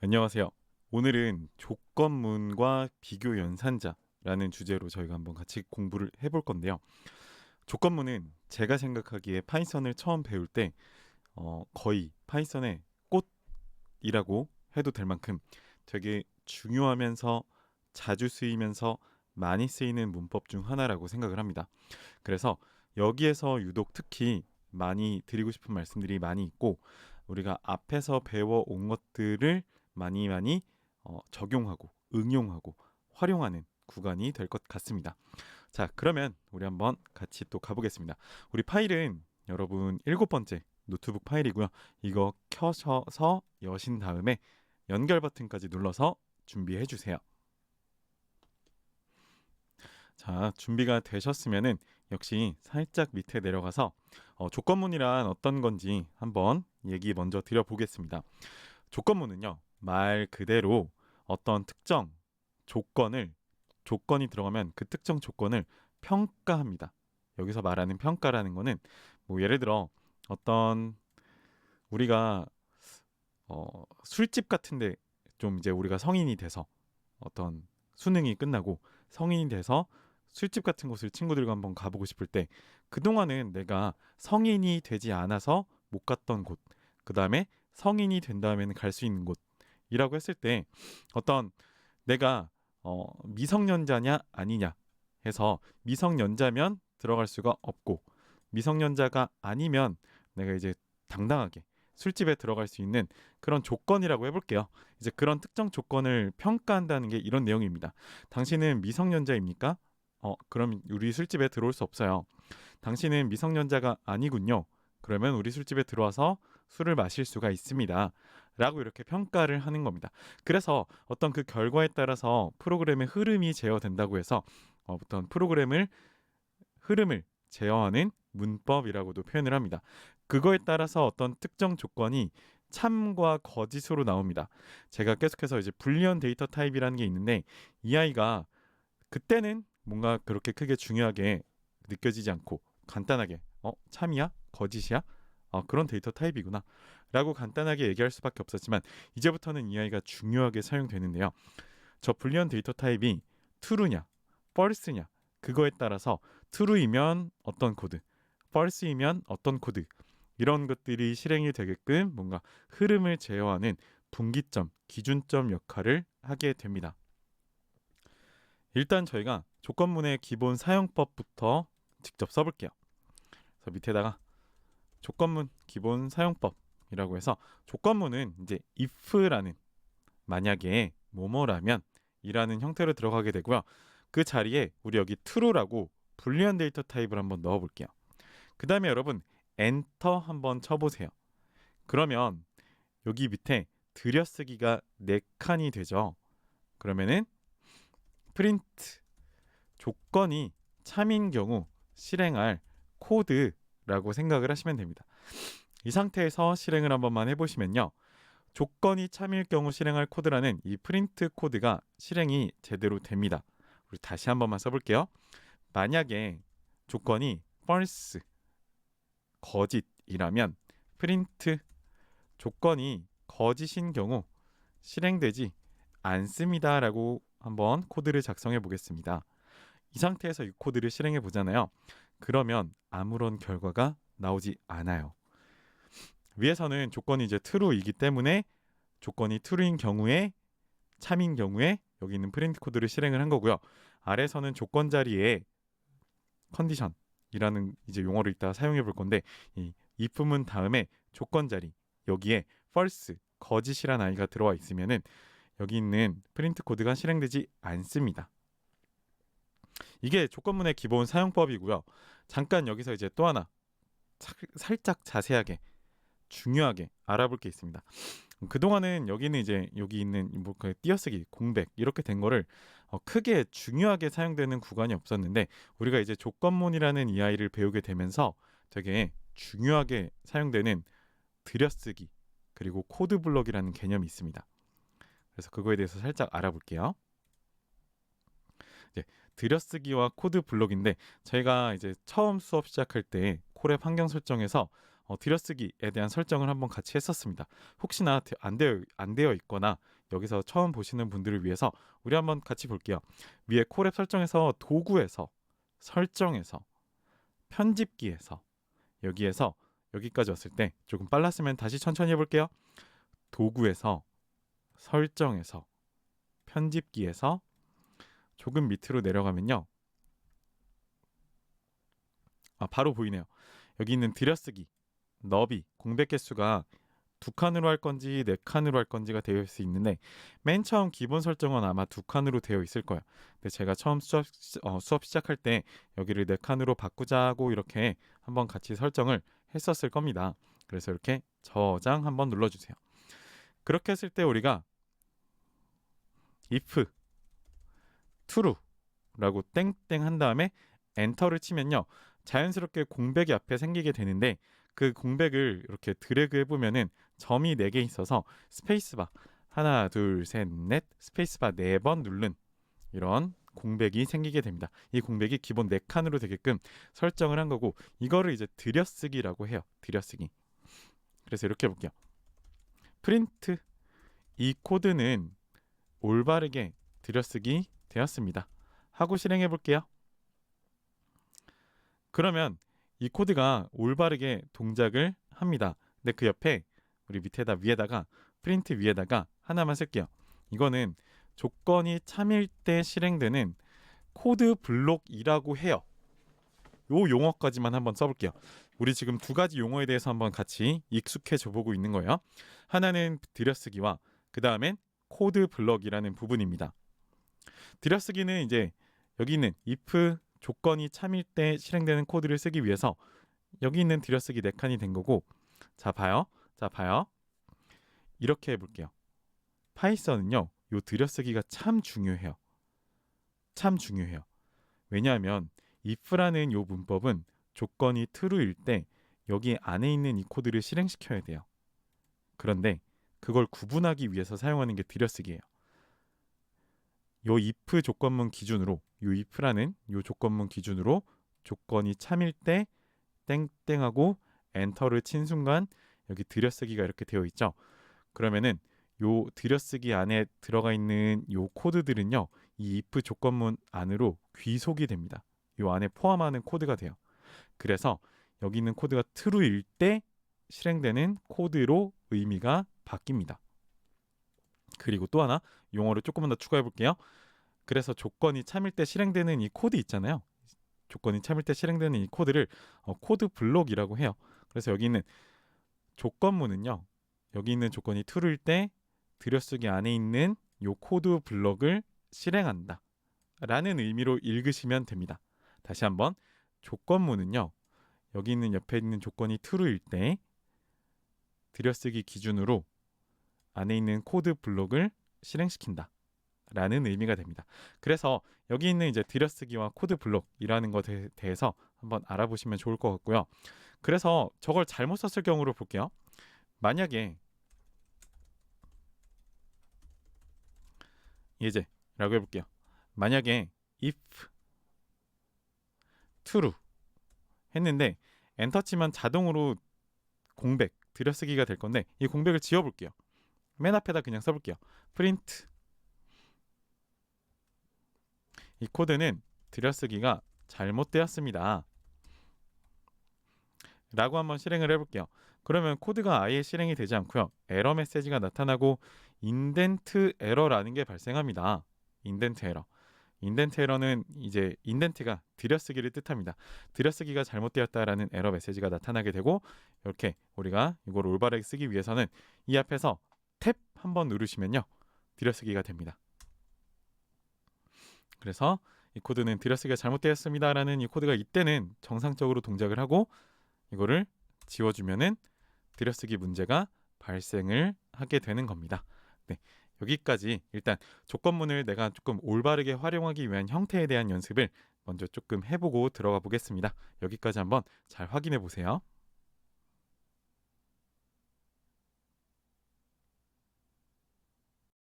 안녕하세요. 오늘은 조건문과 비교 연산자라는 주제로 저희가 한번 같이 공부를 해볼 건데요. 조건문은 제가 생각하기에 파이썬을 처음 배울 때 어, 거의 파이썬의 꽃이라고 해도 될 만큼 되게 중요하면서 자주 쓰이면서 많이 쓰이는 문법 중 하나라고 생각을 합니다. 그래서 여기에서 유독 특히 많이 드리고 싶은 말씀들이 많이 있고 우리가 앞에서 배워온 것들을 많이 많이 어, 적용하고 응용하고 활용하는 구간이 될 것 같습니다. 자, 그러면 우리 한번 같이 또 가보겠습니다. 우리 파일은 여러분 일곱 번째 노트북 파일이고요. 이거 켜셔서 여신 다음에 연결 버튼까지 눌러서 준비해 주세요. 자, 준비가 되셨으면은 역시 살짝 밑에 내려가서 어, 조건문이란 어떤 건지 한번 얘기 먼저 드려보겠습니다. 조건문은요, 말 그대로 어떤 특정 조건을 조건이 들어가면 그 특정 조건을 평가합니다. 여기서 말하는 평가라는 거는 뭐 예를 들어 어떤 우리가 어, 술집 같은데 좀 이제 우리가 성인이 돼서 어떤 수능이 끝나고 성인이 돼서 술집 같은 곳을 친구들과 한번 가보고 싶을 때 그동안은 내가 성인이 되지 않아서 못 갔던 곳, 그 다음에 성인이 된 다음에는 갈 수 있는 곳 이라고 했을 때 어떤 내가 어, 미성년자냐 아니냐 해서 미성년자면 들어갈 수가 없고 미성년자가 아니면 내가 이제 당당하게 술집에 들어갈 수 있는 그런 조건이라고 해볼게요. 이제 그런 특정 조건을 평가한다는 게 이런 내용입니다. 당신은 미성년자입니까? 어, 그럼 우리 술집에 들어올 수 없어요. 당신은 미성년자가 아니군요. 그러면 우리 술집에 들어와서 술을 마실 수가 있습니다. 라고 이렇게 평가를 하는 겁니다. 그래서 어떤 그 결과에 따라서 프로그램의 흐름이 제어된다고 해서 어, 어떤 프로그램을 흐름을 제어하는 문법이라고도 표현을 합니다. 그거에 따라서 어떤 특정 조건이 참과 거짓으로 나옵니다. 제가 계속해서 이제 불리언 데이터 타입이라는 게 있는데 이 아이가 그때는 뭔가 그렇게 크게 중요하게 느껴지지 않고 간단하게 어 참이야 거짓이야 어, 그런 데이터 타입이구나. 라고 간단하게 얘기할 수밖에 없었지만 이제부터는 이 아이가 중요하게 사용되는데요. 저 불리언 데이터 타입이 true냐 false냐 그거에 따라서 true이면 어떤 코드 false이면 어떤 코드 이런 것들이 실행이 되게끔 뭔가 흐름을 제어하는 분기점 기준점 역할을 하게 됩니다. 일단 저희가 조건문의 기본 사용법부터 직접 써볼게요. 그래서 밑에다가 조건문 기본 사용법이라고 해서 조건문은 이제 if라는 만약에 뭐뭐라면 이라는 형태로 들어가게 되고요. 그 자리에 우리 여기 true라고 불리한 데이터 타입을 한번 넣어 볼게요. 그 다음에 여러분 엔터 한번 쳐보세요. 그러면 여기 밑에 들여쓰기가 4칸이 되죠. 그러면은 프린트 조건이 참인 경우 실행할 코드 라고 생각을 하시면 됩니다. 이 상태에서 실행을 한 번만 해보시면요. 조건이 참일 경우 실행할 코드라는 이 프린트 코드가 실행이 제대로 됩니다. 우리 다시 한 번만 써볼게요. 만약에 조건이 false 거짓이라면 프린트 조건이 거짓인 경우 실행되지 않습니다 라고 한번 코드를 작성해 보겠습니다. 이 상태에서 이 코드를 실행해 보잖아요. 그러면 아무런 결과가 나오지 않아요. 위에서는 조건이 이제 true이기 때문에 조건이 true인 경우에 참인 경우에 여기 있는 프린트 코드를 실행을 한 거고요. 아래서는 조건 자리에 컨디션이라는 이제 용어를 이따 사용해 볼 건데 이 if문 다음에 조건 자리 여기에 false 거짓이란 아이가 들어와 있으면은 여기 있는 프린트 코드가 실행되지 않습니다. 이게 조건문의 기본 사용법이고요. 잠깐 여기서 이제 또 하나 살짝 자세하게 중요하게 알아볼 게 있습니다. 그동안은 여기는 이제 여기 있는 뭐그 띄어쓰기, 공백 이렇게 된 거를 어 크게 중요하게 사용되는 구간이 없었는데 우리가 이제 조건문이라는 이 아이를 배우게 되면서 되게 중요하게 사용되는 들여쓰기 그리고 코드 블럭이라는 개념이 있습니다. 그래서 그거에 대해서 살짝 알아볼게요. 이제 들여쓰기와 코드 블록인데 저희가 이제 처음 수업 시작할 때 콜앱 환경 설정에서 어, 들여쓰기에 대한 설정을 한번 같이 했었습니다. 혹시나 되- 안 되어 안 되어 있거나 여기서 처음 보시는 분들을 위해서 우리 한번 같이 볼게요. 위에 코랩 설정에서 도구에서 설정에서 편집기에서 여기에서 여기까지 왔을 때 조금 빨랐으면 다시 천천히 해볼게요. 도구에서 설정에서 편집기에서 조금 밑으로 내려가면요. 아 바로 보이네요. 여기 있는 들여쓰기, 너비, 공백 개수가 두 칸으로 할 건지 네 칸으로 할 건지가 되어 있을 수 있는데 맨 처음 기본 설정은 아마 두 칸으로 되어 있을 거예요. 근데 제가 처음 수업 시- 어, 수업 시작할 때 여기를 네 칸으로 바꾸자고 이렇게 한번 같이 설정을 했었을 겁니다. 그래서 이렇게 저장 한번 눌러주세요. 그렇게 했을 때 우리가 if true라고 땡땡 한 다음에 엔터를 치면요 자연스럽게 공백이 앞에 생기게 되는데 그 공백을 이렇게 드래그 해보면은 점이 네개 있어서 스페이스바 하나 둘 셋 넷 스페이스바 네번 누른 이런 공백이 생기게 됩니다. 이 공백이 기본 네 칸으로 되게끔 설정을 한 거고 이거를 이제 들여쓰기라고 해요. 들여쓰기. 그래서 이렇게 해볼게요. 프린트 이 코드는 올바르게 들여쓰기 되었습니다. 하고 실행해 볼게요. 그러면 이 코드가 올바르게 동작을 합니다. 근데 그 옆에 우리 밑에다 위에다가 프린트 위에다가 하나만 쓸게요. 이거는 조건이 참일 때 실행되는 코드 블록이라고 해요. 요 용어까지만 한번 써볼게요. 우리 지금 두 가지 용어에 대해서 한번 같이 익숙해져 보고 있는 거예요. 하나는 들여쓰기와 그 다음엔 코드 블럭이라는 부분입니다. 들여쓰기는 이제 여기 있는 if 조건이 참일 때 실행되는 코드를 쓰기 위해서 여기 있는 들여쓰기 네 칸이 된 거고 자 봐요. 자 봐요. 이렇게 해볼게요. 파이썬은요. 요 들여쓰기가 참 중요해요. 참 중요해요. 왜냐하면 if라는 요 문법은 조건이 true일 때 여기 안에 있는 이 코드를 실행시켜야 돼요. 그런데 그걸 구분하기 위해서 사용하는 게 들여쓰기예요. 요 if 조건문 기준으로 요 if라는 요 조건문 기준으로 조건이 참일 때 땡땡하고 엔터를 친 순간 여기 들여쓰기가 이렇게 되어 있죠. 그러면은 요 들여쓰기 안에 들어가 있는 요 코드들은요. 이 if 조건문 안으로 귀속이 됩니다. 요 안에 포함하는 코드가 돼요. 그래서 여기 있는 코드가 true일 때 실행되는 코드로 의미가 바뀝니다. 그리고 또 하나 용어를 조금만 더 추가해 볼게요. 그래서 조건이 참일 때 실행되는 이 코드 있잖아요. 조건이 참일 때 실행되는 이 코드를 어, 코드 블록이라고 해요. 그래서 여기 있는 조건문은요. 여기 있는 조건이 true일 때 들여쓰기 안에 있는 요 코드 블록을 실행한다. 라는 의미로 읽으시면 됩니다. 다시 한번 조건문은요. 여기 있는 옆에 있는 조건이 true일 때 들여쓰기 기준으로 안에 있는 코드 블록을 실행시킨다. 라는 의미가 됩니다. 그래서 여기 있는 이제 들여쓰기와 코드 블록이라는 것에 대해서 한번 알아보시면 좋을 것 같고요. 그래서 저걸 잘못 썼을 경우로 볼게요. 만약에 예제라고 해볼게요. 만약에 if true 했는데 엔터 치면 자동으로 공백 들여쓰기가 될 건데 이 공백을 지워볼게요. 맨 앞에다 그냥 써볼게요. print 이 코드는 들여쓰기가 잘못되었습니다. 라고 한번 실행을 해볼게요. 그러면 코드가 아예 실행이 되지 않고요. 에러 메시지가 나타나고 인덴트 에러라는 게 발생합니다. 인덴트 에러. 인덴트 에러는 이제 인덴트가 들여쓰기를 뜻합니다. 들여쓰기가 잘못되었다라는 에러 메시지가 나타나게 되고 이렇게 우리가 이걸 올바르게 쓰기 위해서는 이 앞에서 탭 한번 누르시면요. 들여쓰기가 됩니다. 그래서 이 코드는 들여쓰기가 잘못되었습니다라는 이 코드가 이때는 정상적으로 동작을 하고 이거를 지워주면은 들여쓰기 문제가 발생을 하게 되는 겁니다. 네, 여기까지 일단 조건문을 내가 조금 올바르게 활용하기 위한 형태에 대한 연습을 먼저 조금 해보고 들어가 보겠습니다. 여기까지 한번 잘 확인해 보세요.